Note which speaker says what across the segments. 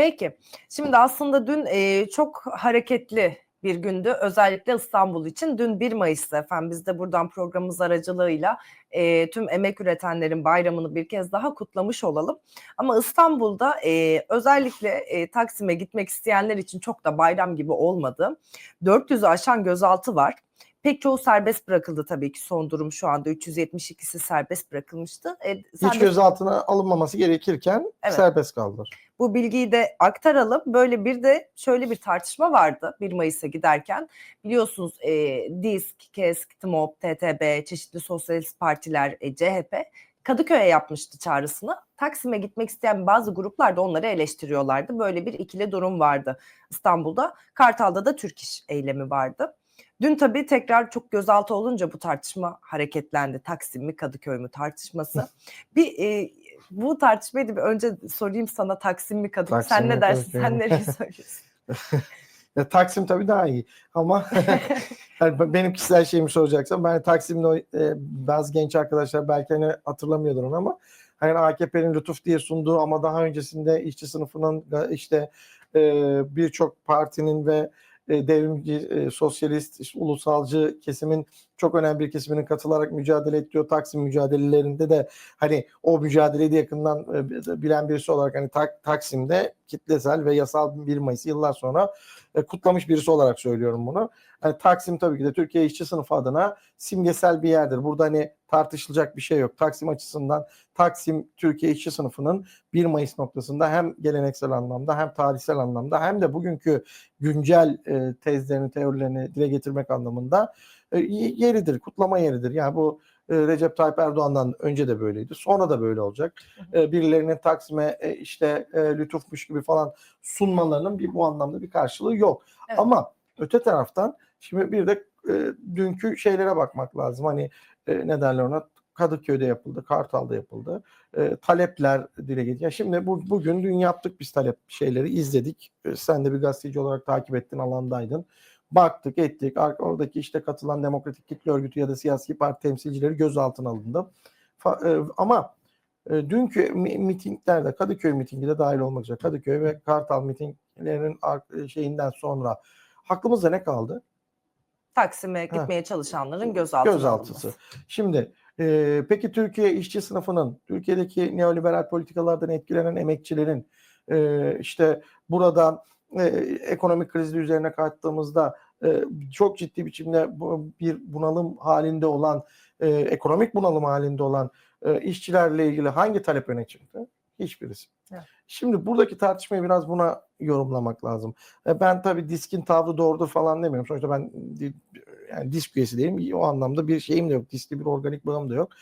Speaker 1: Peki. Şimdi aslında dün e, çok hareketli bir gündü. Özellikle İstanbul için. Dün 1 Mayıs'ta efendim biz de buradan programımız aracılığıyla e, tüm emek üretenlerin bayramını bir kez daha kutlamış olalım. Ama İstanbul'da e, özellikle e, Taksim'e gitmek isteyenler için çok da bayram gibi olmadı. 400'ü aşan gözaltı var. Pek çoğu serbest bırakıldı tabii ki son durum şu anda 372'si serbest bırakılmıştı. E, sen
Speaker 2: Hiç gözaltına alınmaması gerekirken
Speaker 1: Evet.
Speaker 2: serbest kaldılar.
Speaker 1: bu bilgiyi de aktaralım. Böyle bir de şöyle bir tartışma vardı 1 Mayıs'a giderken. Biliyorsunuz e, DİSK, KESK, TMOB, TTB, çeşitli sosyalist partiler, e, CHP Kadıköy'e yapmıştı çağrısını. Taksim'e gitmek isteyen bazı gruplar da onları eleştiriyorlardı. Böyle bir ikili durum vardı İstanbul'da. Kartal'da da Türk İş eylemi vardı. Dün tabii tekrar çok gözaltı olunca bu tartışma hareketlendi. Taksim mi Kadıköy mü tartışması. bir e, bu tartışmayı da bir önce sorayım sana Taksim mi Kadıköy?
Speaker 2: Taksim
Speaker 1: Sen
Speaker 2: mi,
Speaker 1: ne dersin?
Speaker 2: Kadıköy
Speaker 1: Sen
Speaker 2: mü?
Speaker 1: nereyi söylüyorsun?
Speaker 2: Ya, Taksim tabii daha iyi ama yani benim kişisel şeyimi soracaksan ben Taksim'de e, bazı genç arkadaşlar belki hani hatırlamıyordur onu ama hani AKP'nin lütuf diye sunduğu ama daha öncesinde işçi sınıfının işte e, birçok partinin ve e, devrimci, e, sosyalist, işte ulusalcı kesimin çok önemli bir kesiminin katılarak mücadele ettiği Taksim mücadelelerinde de hani o mücadeleyi de yakından e, bilen birisi olarak hani Tak- Taksim'de kitlesel ve yasal 1 Mayıs yıllar sonra e, kutlamış birisi olarak söylüyorum bunu. Hani Taksim tabii ki de Türkiye işçi sınıfı adına simgesel bir yerdir. Burada hani tartışılacak bir şey yok. Taksim açısından Taksim Türkiye işçi sınıfının 1 Mayıs noktasında hem geleneksel anlamda hem tarihsel anlamda hem de bugünkü güncel e, tezlerini, teorilerini dile getirmek anlamında yeridir, kutlama yeridir. Yani bu e, Recep Tayyip Erdoğan'dan önce de böyleydi. Sonra da böyle olacak. E, birilerinin Taksim'e e, işte e, lütufmuş gibi falan sunmalarının bir bu anlamda bir karşılığı yok.
Speaker 1: Evet.
Speaker 2: Ama öte taraftan şimdi bir de e, dünkü şeylere bakmak lazım. Hani e, ne derler ona Kadıköy'de yapıldı, Kartal'da yapıldı. E, talepler dile getirdi. Ya şimdi bu, bugün dün yaptık biz talep şeyleri izledik. E, sen de bir gazeteci olarak takip ettin, alandaydın. Baktık, ettik. Oradaki işte katılan Demokratik Kitle Örgütü ya da siyasi parti temsilcileri gözaltına alındı. E, ama e, dünkü mi- mitinglerde Kadıköy mitingi de dahil olmak üzere Kadıköy ve Kartal mitinglerinin ar- şeyinden sonra aklımızda ne kaldı?
Speaker 1: Taksim'e gitmeye çalışanların gözaltına
Speaker 2: Gözaltısı.
Speaker 1: alınması.
Speaker 2: Şimdi e, peki Türkiye işçi sınıfının, Türkiye'deki neoliberal politikalardan etkilenen emekçilerin e, işte buradan e, ekonomik krizi üzerine kattığımızda e, çok ciddi biçimde bu, bir bunalım halinde olan, e, ekonomik bunalım halinde olan e, işçilerle ilgili hangi talep öne çıktı? Hiçbirisi.
Speaker 1: Evet.
Speaker 2: Şimdi buradaki tartışmayı biraz buna yorumlamak lazım. E, Ben tabii diskin tavrı doğrudur falan demiyorum. Sonuçta ben yani disk üyesi değilim. O anlamda bir şeyim de yok. Diskli bir organik bağım da yok.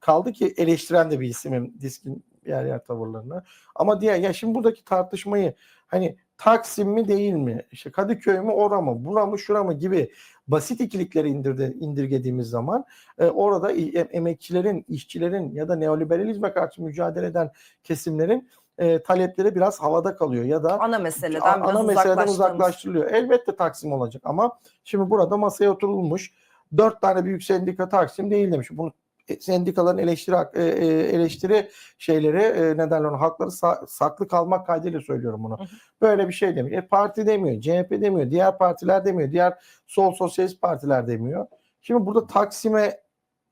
Speaker 2: Kaldı ki eleştiren de bir isimim diskin yer yer tavırlarını. Ama diğer ya şimdi buradaki tartışmayı hani Taksim mi değil mi? İşte Kadıköy mü ora mı? Bura mı şura mı gibi basit ikilikleri indirdi, indirgediğimiz zaman e, orada emekçilerin, işçilerin ya da neoliberalizme karşı mücadele eden kesimlerin e, talepleri biraz havada kalıyor ya da
Speaker 1: Ana meseleden
Speaker 2: ana meseleden uzaklaştırılıyor. Elbette Taksim olacak ama şimdi burada masaya oturulmuş dört tane büyük sendika Taksim değil demiş. Bunu sendikaların eleştiri e, e, eleştiri şeyleri e, ne derler ona hakları sa- saklı kalmak kaydıyla söylüyorum bunu.
Speaker 1: Hı hı.
Speaker 2: Böyle bir şey demiş. E, parti demiyor, CHP demiyor, diğer partiler demiyor, diğer sol sosyalist partiler demiyor. Şimdi burada Taksim'e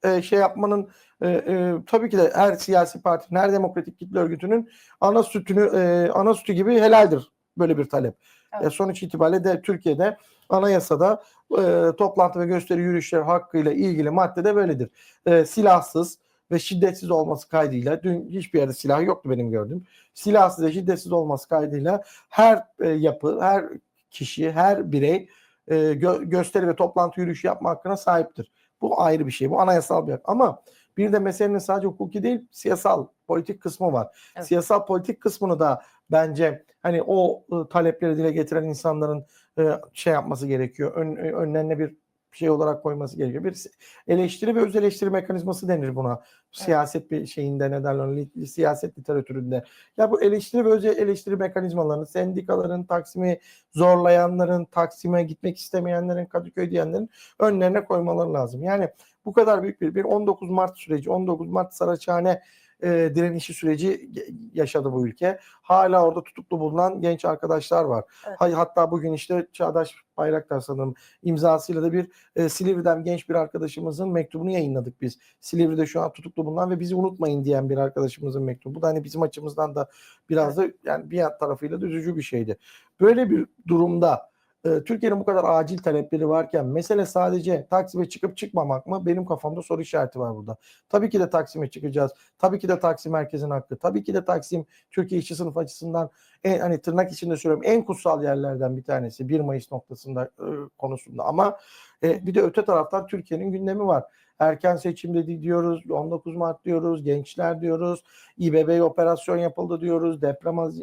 Speaker 2: e, şey yapmanın e, e, tabii ki de her siyasi partinin, her demokratik kitle örgütünün ana sütünü e, ana sütü gibi helaldir böyle bir talep.
Speaker 1: Evet.
Speaker 2: E, sonuç itibariyle de Türkiye'de anayasada e, toplantı ve gösteri yürüyüşleri hakkıyla ilgili madde de böyledir. E, silahsız ve şiddetsiz olması kaydıyla dün hiçbir yerde silah yoktu benim gördüğüm. Silahsız ve şiddetsiz olması kaydıyla her e, yapı, her kişi, her birey e, gö- gösteri ve toplantı yürüyüşü yapma hakkına sahiptir. Bu ayrı bir şey. Bu anayasal bir hak. Ama bir de meselenin sadece hukuki değil, siyasal, politik kısmı var.
Speaker 1: Evet.
Speaker 2: Siyasal politik kısmını da bence hani o e, talepleri dile getiren insanların e, şey yapması gerekiyor. Ön, e, önlerine bir şey olarak koyması gerekiyor. Bir eleştiri ve öz eleştiri mekanizması denir buna. Siyaset bir şeyinde ne derler li- siyaset literatüründe. Ya bu eleştiri ve öz eleştiri mekanizmalarını sendikaların, Taksim'i zorlayanların, Taksim'e gitmek istemeyenlerin, Kadıköy diyenlerin önlerine koymaları lazım. Yani bu kadar büyük bir, bir 19 Mart süreci, 19 Mart Saraçhane e, direnişi süreci yaşadı bu ülke. Hala orada tutuklu bulunan genç arkadaşlar var.
Speaker 1: Evet.
Speaker 2: Hatta bugün işte Çağdaş Bayraktar sanırım imzasıyla da bir e, Silivri'den genç bir arkadaşımızın mektubunu yayınladık biz. Silivri'de şu an tutuklu bulunan ve bizi unutmayın diyen bir arkadaşımızın mektubu. Bu da hani bizim açımızdan da biraz da yani bir tarafıyla da üzücü bir şeydi. Böyle bir durumda e, Türkiye'nin bu kadar acil talepleri varken mesele sadece Taksim'e çıkıp çıkmamak mı? Benim kafamda soru işareti var burada. Tabii ki de Taksim'e çıkacağız. Tabii ki de Taksim merkezin hakkı. Tabii ki de Taksim Türkiye işçi sınıfı açısından en, hani tırnak içinde söylüyorum en kutsal yerlerden bir tanesi 1 Mayıs noktasında e, konusunda ama e, bir de öte taraftan Türkiye'nin gündemi var. Erken seçim dedi diyoruz, 19 Mart diyoruz, gençler diyoruz, İBB operasyon yapıldı diyoruz, deprem az-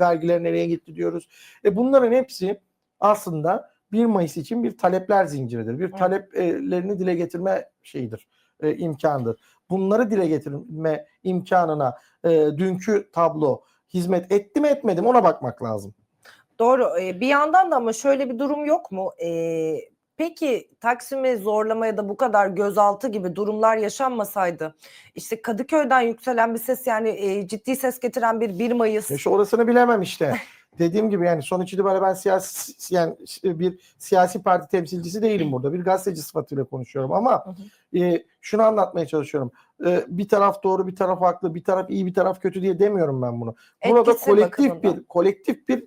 Speaker 2: vergiler nereye gitti diyoruz. E bunların hepsi aslında 1 Mayıs için bir talepler zinciridir. Bir taleplerini dile getirme şeyidir, e, imkanıdır. Bunları dile getirme imkanına e, dünkü tablo hizmet etti mi etmedi mi ona bakmak lazım.
Speaker 1: Doğru. Ee, bir yandan da ama şöyle bir durum yok mu? Ee, peki Taksim'i zorlama ya da bu kadar gözaltı gibi durumlar yaşanmasaydı işte Kadıköy'den yükselen bir ses yani e, ciddi ses getiren bir 1 Mayıs
Speaker 2: Ya şu orasını bilemem işte. Dediğim gibi yani sonuç itibariyle ben siyasi yani bir siyasi parti temsilcisi değilim burada. Bir gazeteci sıfatıyla konuşuyorum ama
Speaker 1: Hı
Speaker 2: e, şunu anlatmaya çalışıyorum. E, bir taraf doğru, bir taraf haklı, bir taraf iyi, bir taraf kötü diye demiyorum ben bunu. Burada
Speaker 1: etkisi
Speaker 2: kolektif
Speaker 1: bakımından.
Speaker 2: bir kolektif bir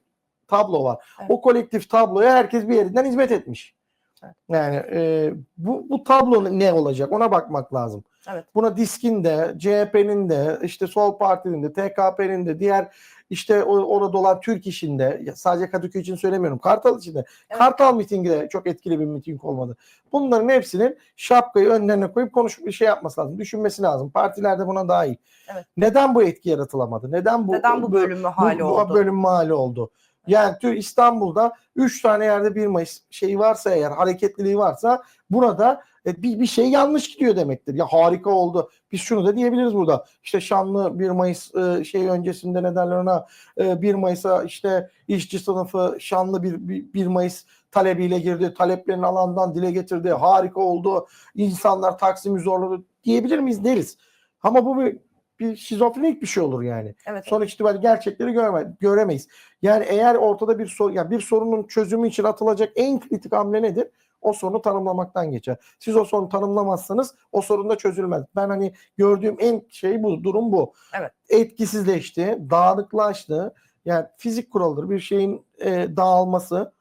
Speaker 2: tablo var.
Speaker 1: Evet.
Speaker 2: O kolektif tabloya herkes bir yerinden hizmet etmiş.
Speaker 1: Evet.
Speaker 2: Yani e, bu bu tablo ne olacak ona bakmak lazım.
Speaker 1: Evet.
Speaker 2: Buna DİSK'in de, CHP'nin de, işte Sol Parti'nin de, TKP'nin de, diğer işte orada olan Türk işin de, ya sadece Kadıköy için söylemiyorum, Kartal için de.
Speaker 1: Evet.
Speaker 2: Kartal mitingi de çok etkili bir miting olmadı. Bunların hepsinin şapkayı önlerine koyup konuşup bir şey yapması lazım, düşünmesi lazım. Partiler de buna dahil.
Speaker 1: Evet.
Speaker 2: Neden bu etki yaratılamadı? Neden bu
Speaker 1: Neden bu bölünme hali
Speaker 2: bu,
Speaker 1: oldu?
Speaker 2: Bu bölüm hali oldu. Yani tür İstanbul'da 3 tane yerde 1 Mayıs şeyi varsa eğer hareketliliği varsa burada e, bir, bir şey yanlış gidiyor demektir. Ya harika oldu. Biz şunu da diyebiliriz burada. İşte şanlı 1 Mayıs e, şey öncesinde ne derler ona e, 1 Mayıs'a işte işçi sınıfı şanlı bir, bir 1 Mayıs talebiyle girdi. Taleplerini alandan dile getirdi. Harika oldu. İnsanlar Taksim'i zorladı diyebilir miyiz? Deriz. Ama bu bir, bir şizofrenik bir şey olur yani.
Speaker 1: Evet.
Speaker 2: Sonuç itibariyle gerçekleri görme, göremeyiz. Yani eğer ortada bir sorun, yani bir sorunun çözümü için atılacak en kritik hamle nedir? O sorunu tanımlamaktan geçer. Siz o sorunu tanımlamazsanız o sorun da çözülmez. Ben hani gördüğüm en şey bu, durum bu.
Speaker 1: Evet.
Speaker 2: Etkisizleşti, dağınıklaştı. Yani fizik kuralıdır. Bir şeyin e, dağılması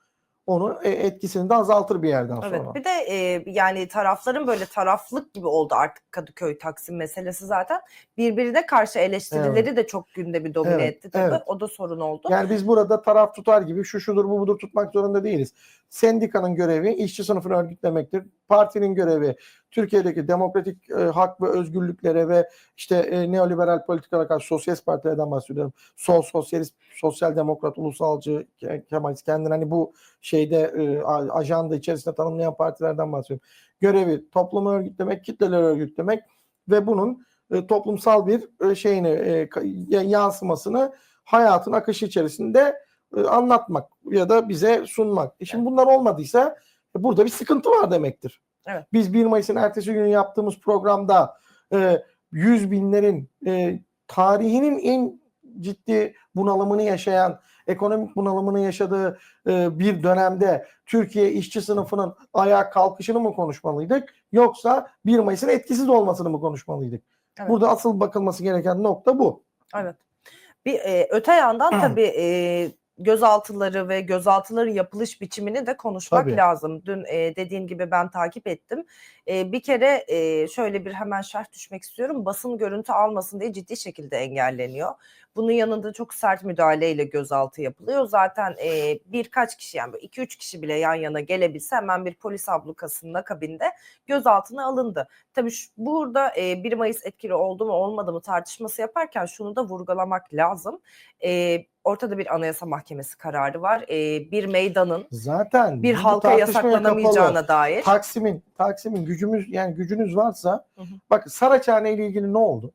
Speaker 2: onu e, etkisini de azaltır bir yerden sonra.
Speaker 1: Evet bir de e, yani tarafların böyle taraflık gibi oldu artık Kadıköy Taksim meselesi zaten. Birbirine karşı eleştirileri de çok gündemi domine
Speaker 2: Evet,
Speaker 1: etti tabii.
Speaker 2: evet.
Speaker 1: O da sorun oldu.
Speaker 2: Yani biz burada taraf tutar gibi şu şudur bu budur tutmak zorunda değiliz. Sendikanın görevi işçi sınıfını örgütlemektir. Partinin görevi Türkiye'deki demokratik e, hak ve özgürlüklere ve işte e, neoliberal politikalara karşı sosyalist partilerden bahsediyorum. Sol sosyalist, sosyal demokrat, ulusalcı, Ke- Kemalist kendini hani bu şeyde e, ajanda içerisinde tanımlayan partilerden bahsediyorum. Görevi toplumu örgütlemek, kitleleri örgütlemek ve bunun e, toplumsal bir e, şeyini e, yansımasını hayatın akışı içerisinde e, anlatmak ya da bize sunmak. E şimdi bunlar olmadıysa e, burada bir sıkıntı var demektir.
Speaker 1: Evet.
Speaker 2: Biz 1 Mayıs'ın ertesi günü yaptığımız programda e, yüz binlerin e, tarihinin en ciddi bunalımını yaşayan, ekonomik bunalımını yaşadığı e, bir dönemde Türkiye işçi sınıfının ayağa kalkışını mı konuşmalıydık yoksa 1 Mayıs'ın etkisiz olmasını mı konuşmalıydık?
Speaker 1: Evet.
Speaker 2: Burada asıl bakılması gereken nokta bu.
Speaker 1: Evet. Bir e, öte yandan tabii e, gözaltıları ve gözaltıların yapılış biçimini de konuşmak
Speaker 2: Tabii.
Speaker 1: lazım. Dün e, dediğin gibi ben takip ettim. E, bir kere e, şöyle bir hemen şerh düşmek istiyorum. Basın görüntü almasın diye ciddi şekilde engelleniyor. Bunun yanında çok sert müdahaleyle gözaltı yapılıyor. Zaten e, birkaç kişi yani 2-3 kişi bile yan yana gelebilse hemen bir polis ablukasının akabinde gözaltına alındı. Tabii şu, burada e, 1 Mayıs etkili oldu mu olmadı mı tartışması yaparken şunu da vurgulamak lazım. E, ortada bir anayasa mahkemesi kararı var. E, bir meydanın
Speaker 2: Zaten
Speaker 1: bir halka
Speaker 2: tartışmaya kapalı.
Speaker 1: yasaklanamayacağına dair.
Speaker 2: Taksim'in Taksim'in gücümüz yani gücünüz varsa
Speaker 1: Hı hı.
Speaker 2: bak Saraçhane ile ilgili ne oldu?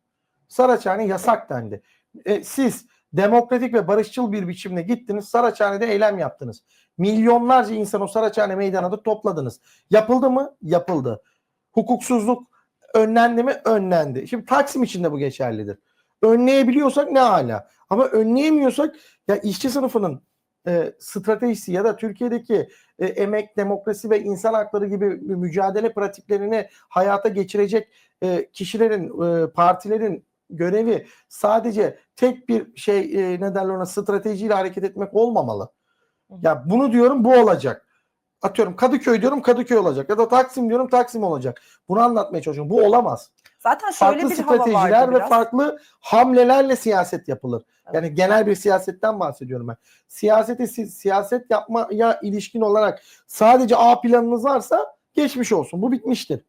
Speaker 2: Saraçhane yasak dendi. E, siz demokratik ve barışçıl bir biçimde gittiniz Saraçhane'de eylem yaptınız. Milyonlarca insan o Saraçhane meydanında topladınız. Yapıldı mı? Yapıldı. Hukuksuzluk önlendi mi? Önlendi. Şimdi Taksim için de bu geçerlidir. önleyebiliyorsak ne hala. Ama önleyemiyorsak ya işçi sınıfının e, stratejisi ya da Türkiye'deki e, emek, demokrasi ve insan hakları gibi mücadele pratiklerini hayata geçirecek e, kişilerin, e, partilerin görevi sadece tek bir şey e, ne derler ona stratejiyle hareket etmek olmamalı. Ya bunu diyorum bu olacak. Atıyorum Kadıköy diyorum Kadıköy olacak ya da Taksim diyorum Taksim olacak. Bunu anlatmaya çalışıyorum. Bu olamaz.
Speaker 1: Zaten şöyle
Speaker 2: Farklı
Speaker 1: bir hava
Speaker 2: stratejiler
Speaker 1: vardı
Speaker 2: ve
Speaker 1: biraz.
Speaker 2: farklı hamlelerle siyaset yapılır.
Speaker 1: Evet.
Speaker 2: Yani genel bir siyasetten bahsediyorum ben. Siyaseti siz siyaset yapmaya ilişkin olarak sadece A planınız varsa geçmiş olsun. Bu bitmiştir.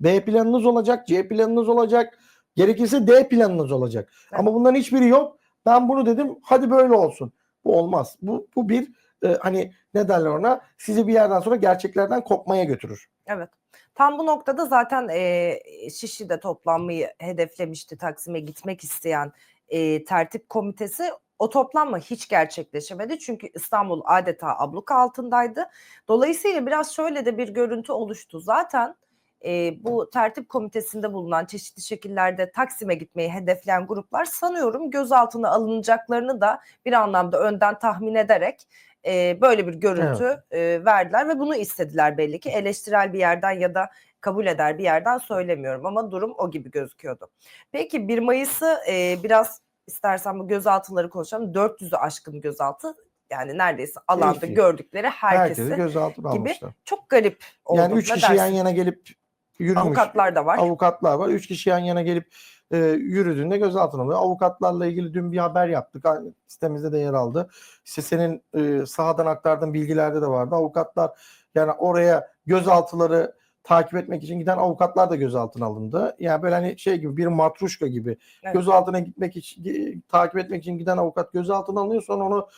Speaker 2: B planınız olacak, C planınız olacak, gerekirse D planınız olacak.
Speaker 1: Evet.
Speaker 2: Ama bunların hiçbiri yok. Ben bunu dedim, hadi böyle olsun. Bu olmaz. Bu bu bir e, hani ne derler ona? Sizi bir yerden sonra gerçeklerden kopmaya götürür.
Speaker 1: Evet. Tam bu noktada zaten e, Şişli'de toplanmayı hedeflemişti Taksim'e gitmek isteyen e, tertip komitesi. O toplanma hiç gerçekleşemedi çünkü İstanbul adeta abluka altındaydı. Dolayısıyla biraz şöyle de bir görüntü oluştu. Zaten e, bu tertip komitesinde bulunan çeşitli şekillerde Taksim'e gitmeyi hedefleyen gruplar sanıyorum gözaltına alınacaklarını da bir anlamda önden tahmin ederek e, böyle bir görüntü e, verdiler ve bunu istediler belli ki eleştirel bir yerden ya da kabul eder bir yerden söylemiyorum ama durum o gibi gözüküyordu. Peki 1 Mayıs'ı e, biraz istersen bu gözaltıları konuşalım. 400'ü aşkın gözaltı yani neredeyse alanda
Speaker 2: Keyfi.
Speaker 1: gördükleri herkesi
Speaker 2: Herkesi gözaltına
Speaker 1: gibi
Speaker 2: almışlar.
Speaker 1: çok garip oldu.
Speaker 2: Yani üç kişi yan
Speaker 1: dersin?
Speaker 2: yana gelip yürümüş.
Speaker 1: Avukatlar da var.
Speaker 2: Avukatlar var. Üç kişi yan yana gelip e, yürüdüğünde gözaltına alıyor. Avukatlarla ilgili dün bir haber yaptık. Aynı Sitemizde de yer aldı. İşte senin e, sahadan aktardığın bilgilerde de vardı. Avukatlar yani oraya gözaltıları takip etmek için giden avukatlar da gözaltına alındı. Yani böyle hani şey gibi bir matruşka gibi
Speaker 1: Evet.
Speaker 2: gözaltına gitmek için takip etmek için giden avukat gözaltına alınıyor sonra onu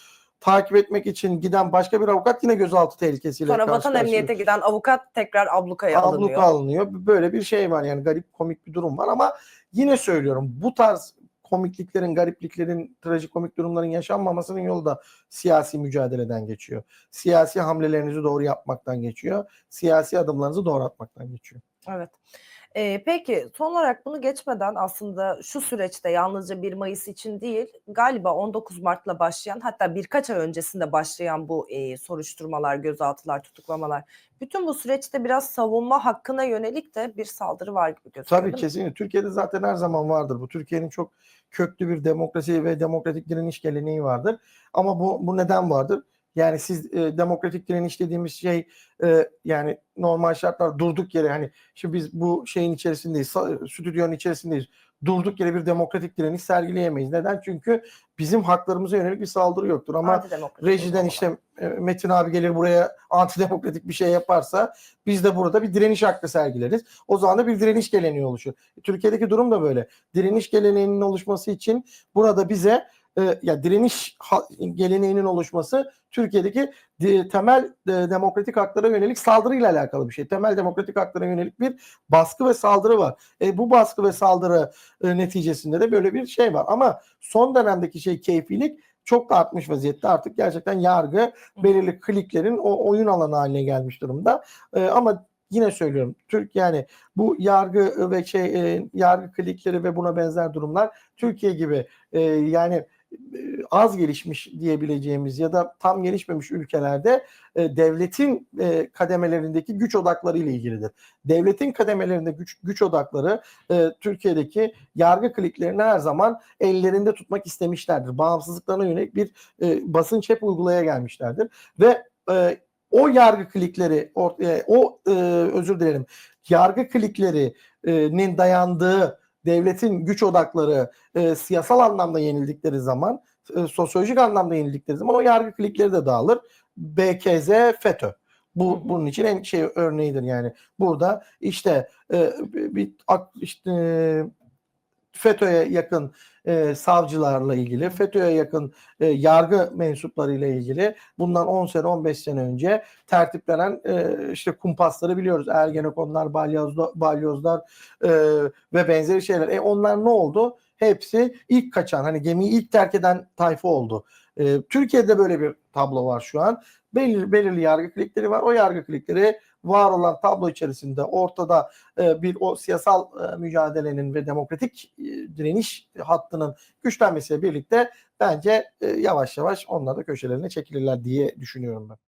Speaker 2: takip etmek için giden başka bir avukat yine gözaltı tehlikesiyle
Speaker 1: Sonra vatan emniyete giden avukat tekrar ablukaya alınıyor.
Speaker 2: Abluka alınıyor. Böyle bir şey var yani garip komik bir durum var ama yine söylüyorum bu tarz komikliklerin, garipliklerin, trajikomik durumların yaşanmamasının yolu da siyasi mücadeleden geçiyor. Siyasi hamlelerinizi doğru yapmaktan geçiyor. Siyasi adımlarınızı doğru atmaktan geçiyor.
Speaker 1: Evet. Ee, peki son olarak bunu geçmeden aslında şu süreçte yalnızca 1 Mayıs için değil galiba 19 Mart'la başlayan hatta birkaç ay öncesinde başlayan bu e, soruşturmalar, gözaltılar, tutuklamalar bütün bu süreçte biraz savunma hakkına yönelik de bir saldırı var gibi gözüküyor.
Speaker 2: Tabii
Speaker 1: değil mi?
Speaker 2: kesinlikle. Türkiye'de zaten her zaman vardır. Bu Türkiye'nin çok köklü bir demokrasi ve demokratik direniş geleneği vardır. Ama bu bu neden vardır? Yani siz e, demokratik direniş dediğimiz şey e, yani normal şartlar durduk yere hani şimdi biz bu şeyin içerisindeyiz, stüdyonun içerisindeyiz. Durduk yere bir demokratik direniş sergileyemeyiz. Neden? Çünkü bizim haklarımıza yönelik bir saldırı yoktur. Ama rejiden işte e, Metin abi gelir buraya antidemokratik bir şey yaparsa biz de burada bir direniş hakkı sergileriz. O zaman da bir direniş geleneği oluşur. Türkiye'deki durum da böyle. Direniş geleneğinin oluşması için burada bize e, ya direniş geleneğinin oluşması Türkiye'deki di- temel e, demokratik haklara yönelik saldırıyla alakalı bir şey. Temel demokratik haklara yönelik bir baskı ve saldırı var. E, bu baskı ve saldırı e, neticesinde de böyle bir şey var. Ama son dönemdeki şey keyfilik çok da artmış vaziyette. Artık gerçekten yargı belirli kliklerin o oyun alanı haline gelmiş durumda. E, ama yine söylüyorum Türk yani bu yargı ve şey e, yargı klikleri ve buna benzer durumlar Türkiye gibi e, yani az gelişmiş diyebileceğimiz ya da tam gelişmemiş ülkelerde e, devletin e, kademelerindeki güç odakları ile ilgilidir. Devletin kademelerinde güç güç odakları e, Türkiye'deki yargı kliklerini her zaman ellerinde tutmak istemişlerdir. Bağımsızlıklarına yönelik bir e, basınç hep uygulaya gelmişlerdir ve e, o yargı klikleri or- e, o e, özür dilerim yargı kliklerinin dayandığı devletin güç odakları e, siyasal anlamda yenildikleri zaman e, sosyolojik anlamda yenildikleri zaman o yargı klikleri de dağılır. BKZ FETÖ. Bu bunun için en şey örneğidir yani. Burada işte e, bir işte e, FETÖ'ye yakın e, savcılarla ilgili, FETÖ'ye yakın e, yargı mensuplarıyla ilgili bundan 10 sene 15 sene önce tertiplenen e, işte kumpasları biliyoruz. Ergenekonlar, balyozlar, balyozlar e, ve benzeri şeyler. E onlar ne oldu? Hepsi ilk kaçan hani gemiyi ilk terk eden tayfa oldu. E, Türkiye'de böyle bir tablo var şu an. Belirli, belirli yargı klikleri var. O yargı klikleri var olan tablo içerisinde ortada e, bir o siyasal e, mücadelenin ve demokratik e, direniş hattının güçlenmesiyle birlikte bence e, yavaş yavaş onlar da köşelerine çekilirler diye düşünüyorum ben.